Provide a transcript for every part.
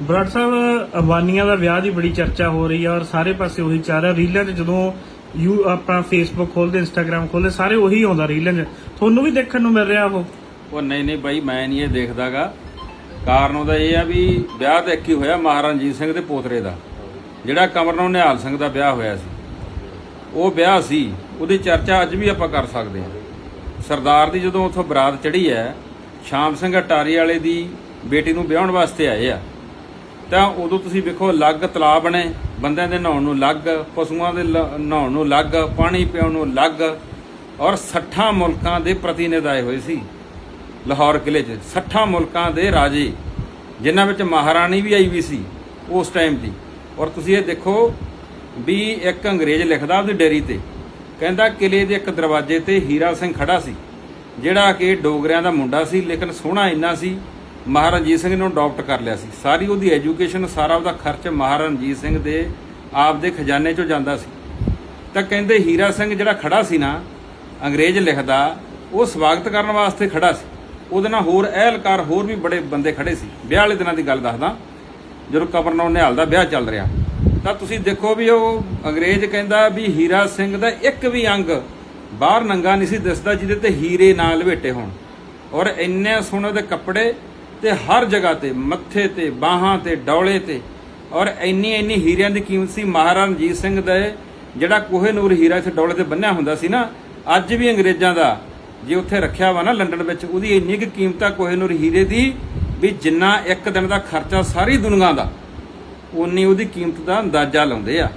ਬਰਾੜ ਸਾਹਿਬ, ਅਬਾਨੀਆਂ ਦਾ ਵਿਆਹ ਦੀ ਬੜੀ ਚਰਚਾ ਹੋ ਰਹੀ ਹੈ ਔਰ ਸਾਰੇ ਪਾਸੇ ਉਹੀ ਚੱਲ ਰਿਹਾ। ਰੀਲਾਂ 'ਚ ਜਦੋਂ ਯੂ ਆਪਣਾ ਫੇਸਬੁੱਕ ਖੋਲਦੇ ਇੰਸਟਾਗ੍ਰam ਖੋਲਦੇ ਸਾਰੇ ਉਹੀ ਆਉਂਦਾ ਰੀਲਾਂ 'ਚ। ਤੁਹਾਨੂੰ ਵੀ ਦੇਖਣ ਨੂੰ ਮਿਲ ਰਿਹਾ ਉਹ? ਉਹ ਨਹੀਂ ਨਹੀਂ ਬਾਈ, ਮੈਂ ਨਹੀਂ ਇਹ ਦੇਖਦਾਗਾ। ਕਾਰਨ ਉਹਦਾ ਇਹ ਆ ਵੀ ਵਿਆਹ ਤਾਂ ਇੱਕ ਹੀ ਹੋਇਆ ਮਹਾਰਣਜੀਤ ਸਿੰਘ ਦੇ ਪੋਤਰੇ ਦਾ। ਜਿਹੜਾ ਕਮਰਨੋਂ ਨਿਹਾਲ ਸਿੰਘ ਦਾ ਵਿਆਹ ਹੋਇਆ ਸੀ। ਉਹ ਵਿਆਹ ਸੀ, ਉਹਦੀ ਚਰਚਾ ਅੱਜ ਵੀ ਆਪਾਂ ਕਰ ਸਕਦੇ ਹਾਂ। ਸਰਦਾਰ ਦੀ ਜਦੋਂ ਉੱਥੋਂ ਬਰਾਤ ਚੜੀ ਹੈ, ਸ਼ਾਮ ਸਿੰਘ ਅਟਾਰੀ ਵਾਲੇ ਦੀ ਬੇਟੀ ਨੂੰ ਵਿਆਹਣ ਵਾਸਤੇ ਆਏ ਆ। ਤਾਂ ਉਦੋਂ ਤੁਸੀਂ ਵੇਖੋ, ਅਲੱਗ ਤਲਾਬ ਬਣੇ, ਬੰਦਿਆਂ ਦੇ ਨਹਾਉਣ ਨੂੰ ਅਲੱਗ, ਪਸ਼ੂਆਂ ਦੇ ਲ- ਨਹਾਉਣ ਨੂੰ ਅਲੱਗ, ਪਾਣੀ ਪਿਆਉਣ ਨੂੰ ਅਲੱਗ ਔਰ 60 ਮੁਲਕਾਂ ਦੇ ਪ੍ਰਤੀਨਿਧ ਆਏ ਹੋਏ ਸੀ ਲਾਹੌਰ ਕਿਲੇ 'ਚ। 60 ਮੁਲਕਾਂ ਦੇ ਰਾਜੇ, ਜਿਨ੍ਹਾਂ ਵਿੱਚ ਮਹਾਰਾਣੀ ਵੀ ਆਈ ਵੀ ਸੀ ਉਸ ਟਾਈਮ ਦੀ। ਔਰ ਤੁਸੀਂ ਇਹ ਦੇਖੋ ਵੀ ਇੱਕ ਅੰਗਰੇਜ਼ ਲਿਖਦਾ ਉਹਦੀ ਡੇਰੀ ਤੇ, ਕਹਿੰਦਾ ਕਿਲੇ ਦੇ ਇੱਕ ਦਰਵਾਜ਼ੇ ਤੇ ਹੀਰਾ ਸਿੰਘ ਖੜਾ ਸੀ, ਜਿਹੜਾ ਕਿ ਡੋਗਰਿਆਂ ਦਾ ਮੁੰਡਾ ਸੀ, ਲੇਕਿਨ ਸੋਹਣਾ ਇੰਨਾ ਸੀ ਮਹਾਰਾਜਾ ਰਣਜੀਤ ਸਿੰਘ ਨੇ ਉਹਨੂੰ ਅਡਾਪਟ ਕਰ ਲਿਆ ਸੀ। ਸਾਰੀ ਉਹਦੀ ਐਜੂਕੇਸ਼ਨ ਸਾਰਾ ਉਹਦਾ ਖਰਚ ਮਹਾਰਾਜਾ ਰਣਜੀਤ ਸਿੰਘ ਦੇ ਆਪ ਦੇ ਖਜ਼ਾਨੇ 'ਚੋਂ ਜਾਂਦਾ ਸੀ। ਤਾਂ ਕਹਿੰਦੇ ਹੀਰਾ ਸਿੰਘ ਜਿਹੜਾ ਖੜਾ ਸੀ ਨਾ, ਅੰਗਰੇਜ਼ ਲਿਖਦਾ, ਉਹ ਸਵਾਗਤ ਕਰਨ ਵਾਸਤੇ ਖੜਾ ਸੀ। ਉਹਦੇ ਨਾਲ ਹੋਰ ਅਹਿਲਕਾਰ, ਹੋਰ ਵੀ ਬੜੇ ਬੰਦੇ ਖੜੇ ਸੀ। ਵਿਆਹ ਵਾਲੇ ਦਿਨਾਂ ਦੀ ਗੱਲ ਦੱਸਦਾ, ਜਦੋਂ ਕਬਰਨੌਰ ਨਿਹਾਲ ਦਾ ਵਿਆਹ ਚੱਲ ਰਿਹਾ। ਤਾਂ ਤੁਸੀਂ ਦੇਖੋ ਵੀ ਉਹ ਅੰਗਰੇਜ਼ ਕਹਿੰਦਾ ਵੀ ਹੀਰਾ ਸਿੰਘ ਦਾ ਇੱਕ ਵੀ ਅੰਗ ਬਾਹਰ ਨੰਗਾ ਨਹੀਂ ਸੀ ਦਿਸਦਾ, ਜਿਹਦੇ ਤੇ ਹੀਰੇ ਨਾਲ ਲਵੇਟੇ ਹੋਣ। ਔਰ ਇੰਨੇ ਸੋਹਣੇ ਦੇ ਕੱਪੜੇ ਤੇ ਹਰ ਜਗ੍ਹਾ ਤੇ, ਮੱਥੇ ਤੇ, ਬਾਹਾਂ ਤੇ, ਡੌਲੇ ਤੇ। ਔਰ ਇੰਨੀ ਇੰਨੀ ਹੀਰਿਆਂ ਦੀ ਕੀਮਤ ਸੀ ਮਹਾਰਾਜਾ ਰਣਜੀਤ ਸਿੰਘ ਦਾ, ਜਿਹੜਾ ਕੋਹੇ ਨੂਰ ਹੀਰਾ ਇੱਥੇ ਡੌਲੇ ਤੇ ਬੰਨਿਆ ਹੁੰਦਾ ਸੀ ਨਾ, ਅੱਜ ਵੀ ਅੰਗਰੇਜ਼ਾਂ ਦਾ, ਜੇ ਉੱਥੇ ਰੱਖਿਆ ਵਾ ਨਾ ਲੰਡਨ ਵਿੱਚ, ਉਹਦੀ ਇੰਨੀ ਕੁ ਕੀਮਤ ਆ ਕੋਹੇਨੂਰ ਹੀਰੇ ਦੀ, ਵੀ ਜਿੰਨਾ ਇੱਕ ਦਿਨ ਦਾ ਖਰਚਾ ਸਾਰੀ ਦੁਨੀਆ ਦਾ ਉਨੀ ਉਹਦੀ ਕੀਮਤ ਦਾ ਅੰਦਾਜ਼ਾ ਲਾਉਂਦੇ ਆ।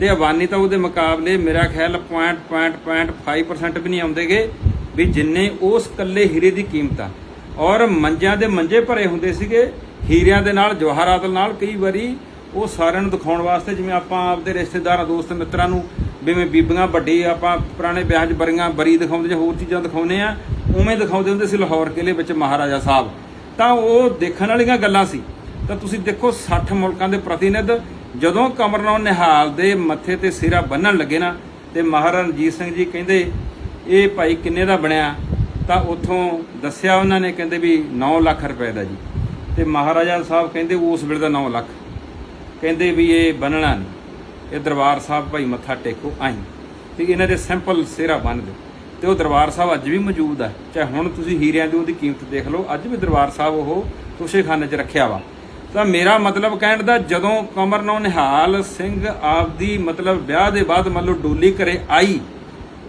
ਤੇ ਅਵਾਨੀ ਤਾਂ ਉਹਦੇ ਮੁਕਾਬਲੇ ਮੇਰਾ ਖਿਆਲ 0.5% ਵੀ ਨਹੀਂ ਆਉਂਦੇਗੇ, ਵੀ ਜਿੰਨੇ ਉਸ ਕੱਲੇ ਹੀਰੇ ਦੀ ਕੀਮਤ ਆ। ਔਰ ਮੰਜਿਆਂ ਦੇ ਮੰਜੇ ਭਰੇ ਹੁੰਦੇ ਸੀਗੇ, ਹੀਰਿਆਂ ਦੇ ਨਾਲ, ਜਵਾਹਰਾਤ ਨਾਲ ਕਈ ਵਾਰੀ ਉਹ ਸਾਰਿਆਂ ਨੂੰ ਦਿਖਾਉਣ ਵਾਸਤੇ, ਜਿਵੇਂ ਆਪਾਂ ਆਪਦੇ ਰਿਸ਼ਤੇਦਾਰਾਂ, ਦੋਸਤ, ਮਿੱਤਰਾਂ ਨੂੰ, ਜਿਵੇਂ ਬੀਬੀਆਂ ਵੱਡੀ, ਆਪਾਂ ਪੁਰਾਣੇ ਵਿਆਹ 'ਚ ਬਰੀਆਂ, ਬਰੀ ਦਿਖਾਉਂਦੇ ਜਾਂ ਹੋਰ ਚੀਜ਼ਾਂ ਦਿਖਾਉਂਦੇ ਆ ਉਵੇਂ ਦਿਖਾਉਂਦੇ ਹੁੰਦੇ ਸੀ ਲਾਹੌਰ ਕਿਲੇ ਵਿੱਚ ਮਹਾਰਾਜਾ ਸਾਹਿਬ। ਤਾਂ ਉਹ ਦੇਖਣ ਵਾਲੀਆਂ ਗੱਲਾਂ ਸੀ। ਤਾਂ ਤੁਸੀਂ ਦੇਖੋ 60 ਮੁਲਕਾਂ ਦੇ ਪ੍ਰਤੀਨਿਧ, ਜਦੋਂ ਕਮਰਨੌਰ ਨਿਹਾਲ ਦੇ ਮੱਥੇ ਤੇ ਸਿਰਾ ਬੰਨਣ ਲੱਗੇ ਨਾ, ਤੇ ਮਹਾਰਾਜਾ ਰਣਜੀਤ ਸਿੰਘ ਜੀ ਕਹਿੰਦੇ, ਇਹ ਭਾਈ ਕਿੰਨੇ ਦਾ ਬਣਿਆ? ਤਾਂ ਉੱਥੋਂ ਦੱਸਿਆ ਉਹਨਾਂ ਨੇ, ਕਹਿੰਦੇ ਵੀ 9 ਲੱਖ ਰੁਪਏ ਦਾ ਜੀ। ਤੇ ਮਹਾਰਾਜਾ ਸਾਹਿਬ ਕਹਿੰਦੇ ਉਸ ਵੇਲੇ ਦਾ 9 ਲੱਖ। ਕਹਿੰਦੇ ਵੀ ਇਹ ਬੰਨਣਾ ਨਹੀਂ। ਇਹ ਦਰਬਾਰ ਸਾਹਿਬ ਭਾਈ ਮੱਥਾ ਟੇਕੋ ਆਈ ਤੇ ਇਹਨਾਂ ਦੇ ਸਿੰਪਲ ਸਿਹਰਾ ਬੰਨ ਦਿਓ। ਤੇ ਉਹ ਦਰਬਾਰ ਸਾਹਿਬ ਅੱਜ ਵੀ ਮੌਜੂਦ ਹੈ ਚਾਹੇ ਹੁਣ ਤੁਸੀਂ ਹੀਰਿਆਂ ਦੀ ਉਹਦੀ ਕੀਮਤ ਦੇਖ ਲਓ, ਅੱਜ ਵੀ ਦਰਬਾਰ ਸਾਹਿਬ ਉਹ ਤੁਸ਼ੇਖਾਨੇ 'ਚ ਰੱਖਿਆ ਵਾ। ਤਾਂ ਮੇਰਾ ਮਤਲਬ ਕਹਿਣ ਦਾ, ਜਦੋਂ ਕਮਰਨੌ ਨਿਹਾਲ ਸਿੰਘ ਆਪਦੀ ਮਤਲਬ ਵਿਆਹ ਦੇ ਬਾਅਦ ਮੰਨ ਲਓ ਡੋਲੀ ਘਰੇ ਆਈ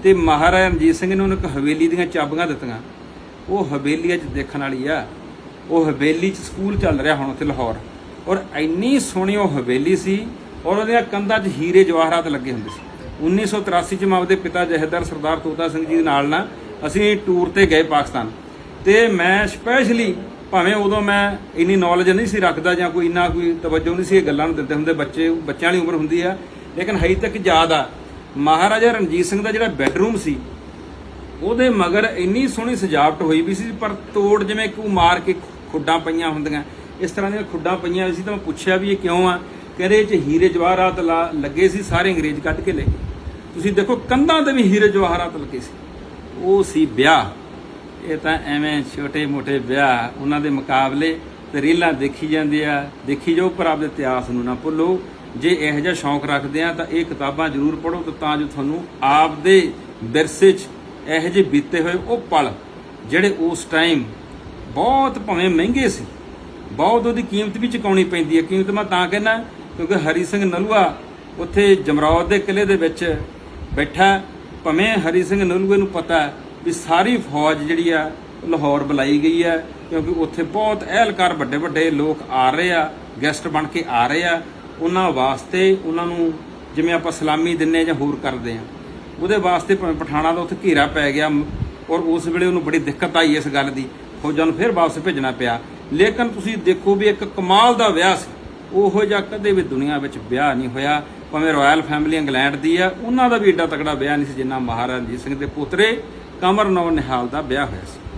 ਤੇ ਮਹਾਰਾਜਾ ਰਣਜੀਤ ਸਿੰਘ ਨੇ ਉਹਨੂੰ ਇੱਕ ਹਵੇਲੀ ਦੀਆਂ ਚਾਬੀਆਂ ਦਿੱਤੀਆਂ। ਉਹ ਹਵੇਲੀ ਅੱਜ ਦੇਖਣ ਵਾਲੀ ਆ। ਉਹ ਹਵੇਲੀ 'ਚ ਸਕੂਲ ਚੱਲ ਰਿਹਾ ਹੁਣ ਉੱਥੇ ਲਾਹੌਰ। ਔਰ ਇੰਨੀ ਸੋਹਣੀ ਉਹ ਹਵੇਲੀ ਸੀ ਔਰ ਉਹਦੀਆਂ ਕੰਧਾਂ 'ਚ ਹੀਰੇ ਜਵਾਹਰਾਤ ਲੱਗੇ ਹੁੰਦੇ ਸੀ। 1983 ਚ ਮੈਂ ਆਪਦੇ ਪਿਤਾ ਜਹੇਦਾਰ ਸਰਦਾਰ ਤੋਤਾ ਸਿੰਘ ਜੀ ਦੇ ਨਾਲ ਨਾ ਅਸੀਂ ਟੂਰ ਤੇ ਗਏ ਪਾਕਿਸਤਾਨ। ਤੇ ਮੈਂ ਸਪੈਸ਼ਲੀ ਭਾਵੇਂ ਉਦੋਂ ਮੈਂ ਇੰਨੀ ਨੌਲੇਜ ਨਹੀਂ ਸੀ ਰੱਖਦਾ ਜਾਂ ਕੋਈ ਇੰਨਾ ਕੋਈ ਤਵੱਜੋ ਨਹੀਂ ਸੀ ਇਹ ਗੱਲਾਂ ਨੂੰ ਦਿੰਦੇ ਹੁੰਦੇ, ਬੱਚੇ, ਬੱਚਿਆਂ ਵਾਲੀ ਉਮਰ ਹੁੰਦੀ ਆ। ਲੇਕਿਨ ਹਜੇ ਤੱਕ ਯਾਦ ਆ ਮਹਾਰਾਜਾ ਰਣਜੀਤ ਸਿੰਘ ਦਾ ਜਿਹੜਾ ਬੈੱਡਰੂਮ ਸੀ, ਉਹਦੇ ਮਗਰ ਇੰਨੀ ਸੋਹਣੀ ਸਜਾਵਟ ਹੋਈ ਵੀ ਸੀ, ਪਰ ਤੋੜ ਜਿਵੇਂ ਕੋ ਮਾਰ ਕੇ ਖੁੱਡਾਂ ਪਈਆਂ ਹੁੰਦੀਆਂ, ਇਸ ਤਰ੍ਹਾਂ ਦੀਆਂ ਖੁੱਡਾਂ ਪਈਆਂ ਹੋਈ ਸੀ, ਤਾਂ ਮੈਂ ਪੁੱਛਿਆ ਵੀ ਇਹ ਕਿਉਂ ਆ? ਕਹਿੰਦੇ ਚ ਹੀਰੇ ਜਵਾਹਰਾਤ ਲਾ- ਲੱਗੇ ਸੀ, ਸਾਰੇ ਅੰਗਰੇਜ਼ ਕੱਢ ਕੇ ਲੈ ਗਏ। ਤੁਸੀਂ ਦੇਖੋ ਕੰਧਾਂ ਤੇ ਵੀ ਹੀਰੇ ਜਵਾਹਰਾਤ ਲੱਗੇ ਸੀ। ਉਹ ਸੀ ਵਿਆਹ। ਇਹ ਤਾਂ ਐਵੇਂ ਛੋਟੇ ਮੋਟੇ ਵਿਆਹ, ਉਹਨਾਂ ਦੇ ਮੁਕਾਬਲੇ ਤੇ ਰੀਲਾਂ ਦੇਖੀ ਜਾਂਦੇ ਆ ਦੇਖੀ ਜਾਓ ਪਰ ਆਪਦੇ ਇਤਿਹਾਸ ਨੂੰ ਨਾ ਭੁੱਲੋ। ਜੇ ਇਹੋ ਜਿਹਾ ਸ਼ੌਂਕ ਰੱਖਦੇ ਆ ਤਾਂ ਇਹ ਕਿਤਾਬਾਂ ਜ਼ਰੂਰ ਪੜ੍ਹੋ ਤਾਂ ਜੋ ਤੁਹਾਨੂੰ ਆਪਦੇ ਵਿਰਸੇ 'ਚ ਇਹੋ ਜਿਹੇ ਬੀਤੇ ਹੋਏ ਉਹ ਪਲ, ਜਿਹੜੇ ਉਸ ਟਾਈਮ ਬਹੁਤ ਭਾਵੇਂ ਮਹਿੰਗੇ ਸੀ, ਬਹੁਤ ਉਹਦੀ ਕੀਮਤ ਵੀ ਚੁਕਾਉਣੀ ਪੈਂਦੀ ਹੈ। ਕੀਮਤ ਮੈਂ ਤਾਂ ਕਹਿੰਦਾ, ਕਿਉਂਕਿ ਹਰੀ ਸਿੰਘ ਨਲੂਆ ਉੱਥੇ ਜਮਰੌਦ ਦੇ ਕਿਲੇ ਦੇ ਵਿੱਚ ਬੈਠਾ। ਭਾਵੇਂ ਹਰੀ ਸਿੰਘ ਨਲੂਏ ਨੂੰ ਪਤਾ ਵੀ ਸਾਰੀ ਫੌਜ ਜਿਹੜੀ ਆ, ਲਾਹੌਰ ਬੁਲਾਈ ਗਈ ਹੈ, ਕਿਉਂਕਿ ਉੱਥੇ ਬਹੁਤ ਅਹਿਲਕਾਰ ਵੱਡੇ ਵੱਡੇ ਲੋਕ ਆ ਰਹੇ ਆ, ਗੈਸਟ ਬਣ ਕੇ ਆ ਰਹੇ ਆ। ਉਹਨਾਂ ਵਾਸਤੇ ਉਹਨਾਂ ਨੂੰ ਜਿਵੇਂ ਆਪਾਂ ਸਲਾਮੀ ਦਿੰਨੇ ਜਾਂ ਹੋਰ ਕਰਦੇ ਆ। ਉਹਦੇ ਵਾਸਤੇ ਪਠਾਣਾ ਦਾ ਉੱਥੇ ਘੇਰਾ ਪੈ ਗਿਆ ਔਰ ਉਸ ਵੇਲੇ ਉਹਨੂੰ ਬੜੀ ਦਿੱਕਤ ਆਈ ਇਸ ਗੱਲ ਦੀ। ਫੌਜਾਂ ਨੂੰ ਫਿਰ ਵਾਪਸ ਭੇਜਣਾ ਪਿਆ। ਲੇਕਿਨ ਤੁਸੀਂ ਦੇਖੋ ਵੀ ਇੱਕ ਕਮਾਲ ਦਾ ਵਿਆਹ ਸੀ। ਉਹੋ ਜਿਹਾ ਕਦੇ ਵੀ ਦੁਨੀਆ ਵਿੱਚ ਵਿਆਹ ਨਹੀਂ ਹੋਇਆ। ਭਾਵੇਂ ਰਾਇਲ ਫੈਮਿਲੀ ਇੰਗਲੈਂਡ ਦੀ ਆ, ਉਹਨਾਂ ਦਾ ਵੀ ਏਡਾ ਤਕੜਾ ਵਿਆਹ ਨਹੀਂ ਸੀ ਜਿੰਨਾ ਮਹਾਰਾਜਾ ਰਣਜੀਤ ਸਿੰਘ ਦੇ ਪੋਤਰੇ ਕਮਰ ਨੌ ਨਿਹਾਲ ਦਾ ਵਿਆਹ ਹੋਇਆ ਸੀ।